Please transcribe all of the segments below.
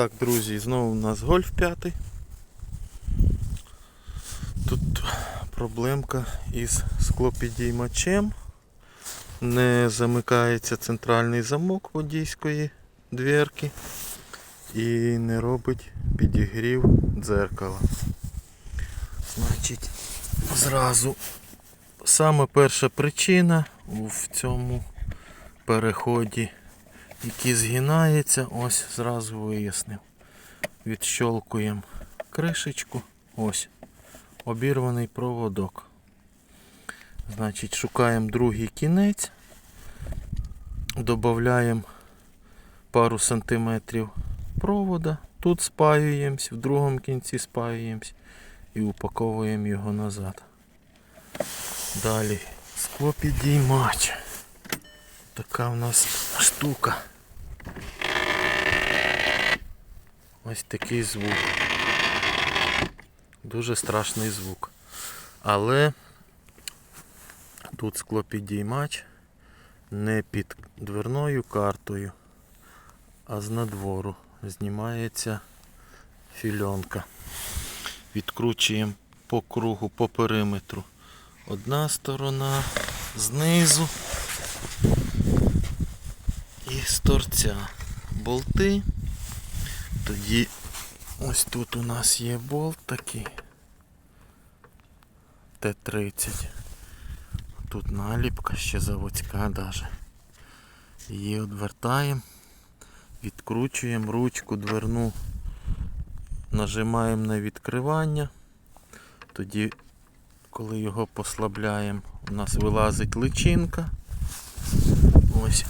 Так, друзі, знову у нас гольф п'ятий. Тут проблемка із склопідіймачем. Не замикається центральний замок водійської дверки і не робить підігрів дзеркала. Значить, зразу саме перша причина в цьому переході, який згинається, ось зразу вияснив. Відщолкуємо кришечку, ось, обірваний проводок. Значить, шукаємо другий кінець, додаємо пару сантиметрів провода, тут спаюємось, в другому кінці спаюємось і упаковуємо його назад. Далі склопідіймач. Така в нас штука. Ось такий звук. Дуже страшний звук. Але тут склопідіймач не під дверною картою, а з надвору знімається фільонка. Відкручуємо по кругу, по периметру. Одна сторона знизу з торця болти. Тоді ось тут у нас є болт такий Т-30. Тут наліпка ще заводська даже. Її відвертаємо, відкручуємо ручку дверну, нажимаємо на відкривання. Тоді, коли його послабляємо, у нас вилазить личинка. Ось.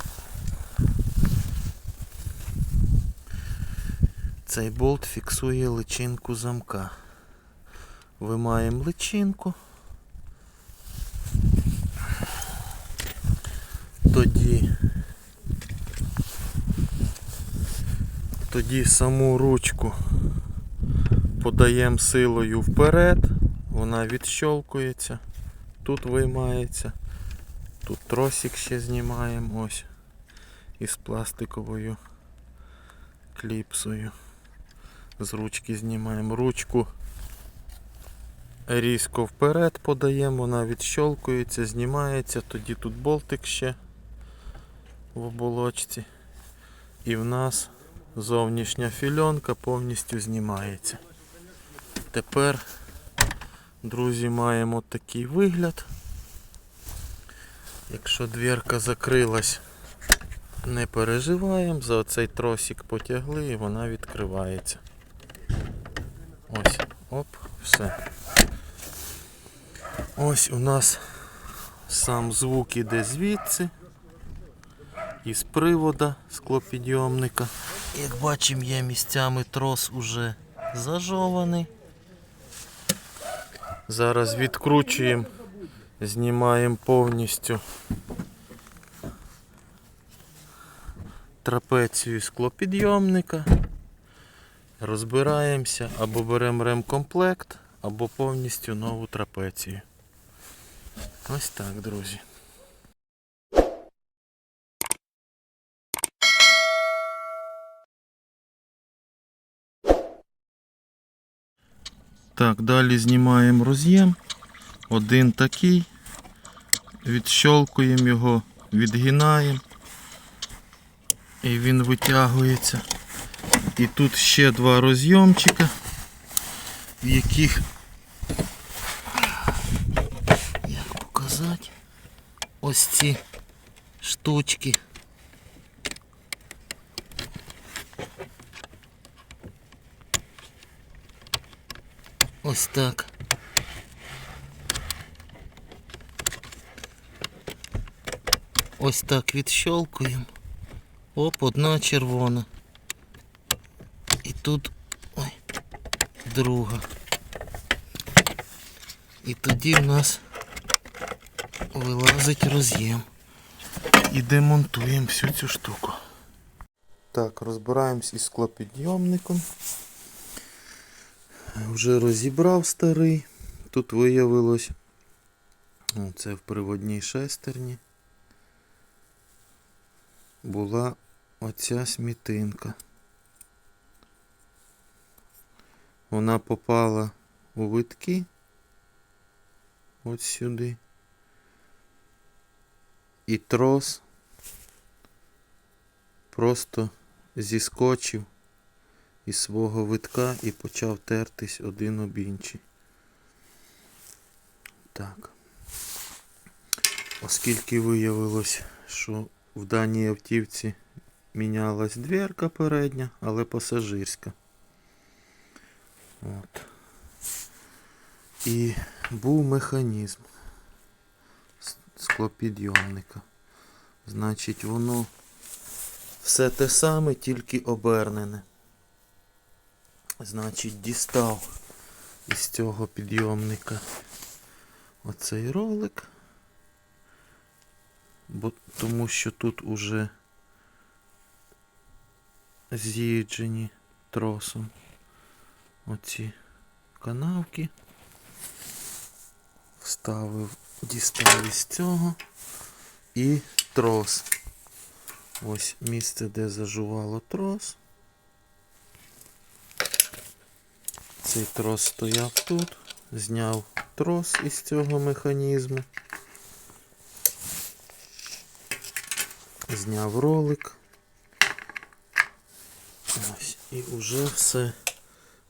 Цей болт фіксує личинку замка. Вимаємо личинку. Тоді тоді саму ручку подаємо силою вперед, вона відщолкується, тут виймається, тут тросик ще знімаємо ось із пластиковою кліпсою. З ручки знімаємо ручку. Різко вперед подаємо, вона відщолкується, знімається, тоді тут болтик ще в оболочці. І в нас зовнішня фільонка повністю знімається. Тепер, друзі, маємо такий вигляд. Якщо дверка закрилась, не переживаємо, за оцей тросик потягли і вона відкривається. Ось, оп, все. Ось у нас сам звук іде звідси, із привода склопідйомника. Як бачимо, є місцями трос уже зажований. Зараз відкручуємо, знімаємо повністю трапецію склопідйомника. Розбираємося або беремо ремкомплект, або повністю нову трапецію. Ось так, друзі. Так, далі знімаємо роз'єм. Один такий. Відщолкуємо його, відгинаємо. І він витягується. І тут ще два розйомчика, в яких, як показати, ось ці штучки. Ось так. Ось так відщолкуємо. Оп, одна червона. Тут ой, друга. І тоді в нас вилазить роз'єм. І демонтуємо всю цю штуку. Так, розбираємось із склопідйомником. Вже розібрав старий. Тут виявилось. Це в приводній шестерні. Була оця смітинка. Вона попала у витки. От сюди. І трос просто зіскочив із свого витка і почав тертись один об інший. Так. Оскільки виявилось, що в даній автівці мінялась дверка передня, але пасажирська. От. І був механізм склопідйомника. Значить, воно все те саме, тільки обернене. Значить, дістав із цього підйомника оцей ролик. Бо, тому що тут уже з'їджені тросом оці канавки. Вставив, дістав із цього і трос. Ось місце, де зажувало трос. Цей трос стояв тут, зняв трос із цього механізму. Зняв ролик. Ось, і вже все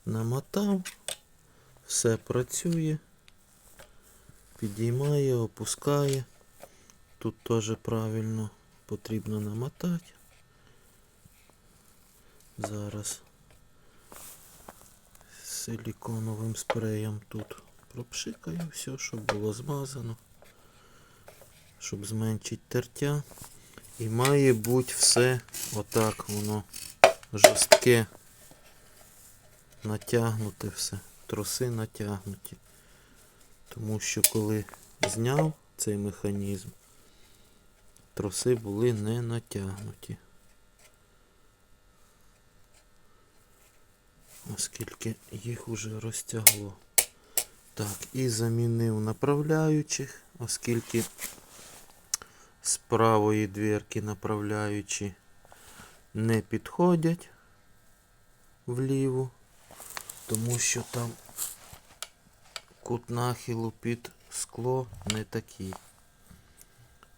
намотав, все працює, підіймає, опускає. Тут теж правильно потрібно намотати. Зараз силіконовим спреєм тут пропшикаю все, щоб було змазано, щоб зменшити тертя. І має бути все отак воно жорстке, натягнуте все, троси натягнуті. Тому що коли зняв цей механізм, троси були не натягнуті. Оскільки їх уже розтягло. Так, і замінив направляючих, оскільки з правої дверки направляючі не підходять вліву, тому що там кут нахилу під скло не такий.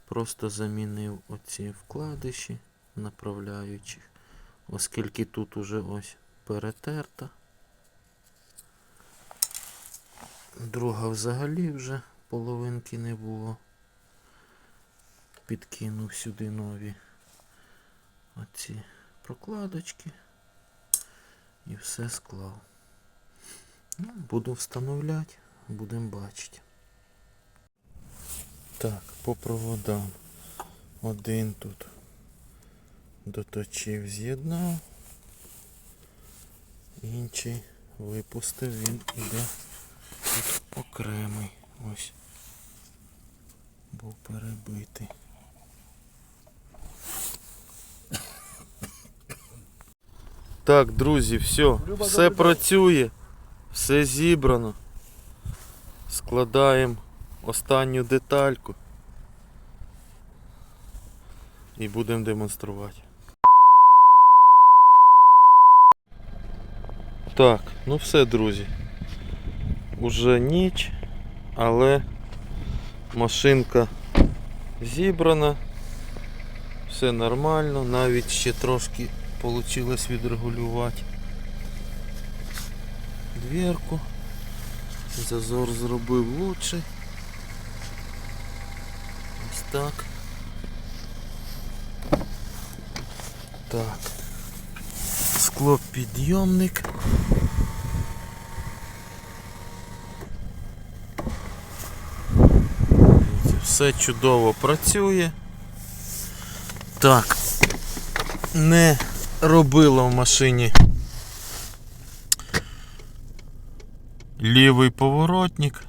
Просто замінив оці вкладиші направляючих, оскільки тут уже ось перетерта. Друга взагалі вже половинки не було. Підкинув сюди нові оці прокладочки і все склав. Ну, буду встановляти, будемо бачити. Так, по проводам. Один тут доточив, з'єднав. Інший випустив, він іде тут окремий. Ось. Був перебитий. Так, друзі, все, все працює, все зібрано. Складаємо останню детальку і будемо демонструвати. Так, ну все, друзі. Уже ніч, але машинка зібрана. Все нормально, навіть ще трошки вийшло відрегулювати дверку. Зазор зробив лучше. Ось так. Так. Склопідйомник. Все чудово працює. Так. Не робило в машині лівий поворотник.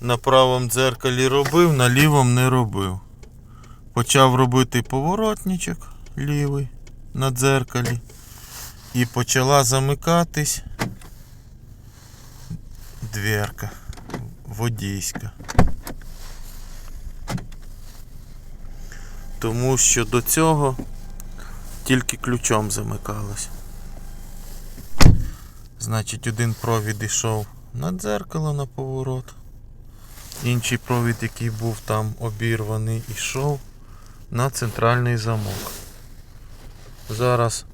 На правому дзеркалі робив, на лівому не робив. Почав робити поворотничок лівий на дзеркалі. І почала замикатись дверка водійська. Тому що до цього тільки ключом замикалось. Значить, один провід йшов на дзеркало на поворот. Інший провід, який був там обірваний, йшов на центральний замок. Зараз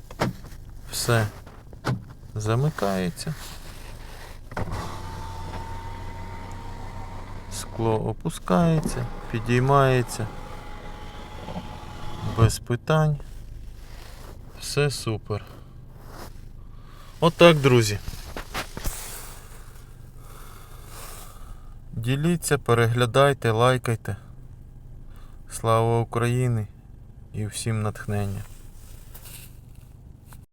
все замикається. Скло опускається, підіймається. Без питань. Все супер. Отак, друзі. Діліться, переглядайте, лайкайте. Слава Україні і всім натхнення.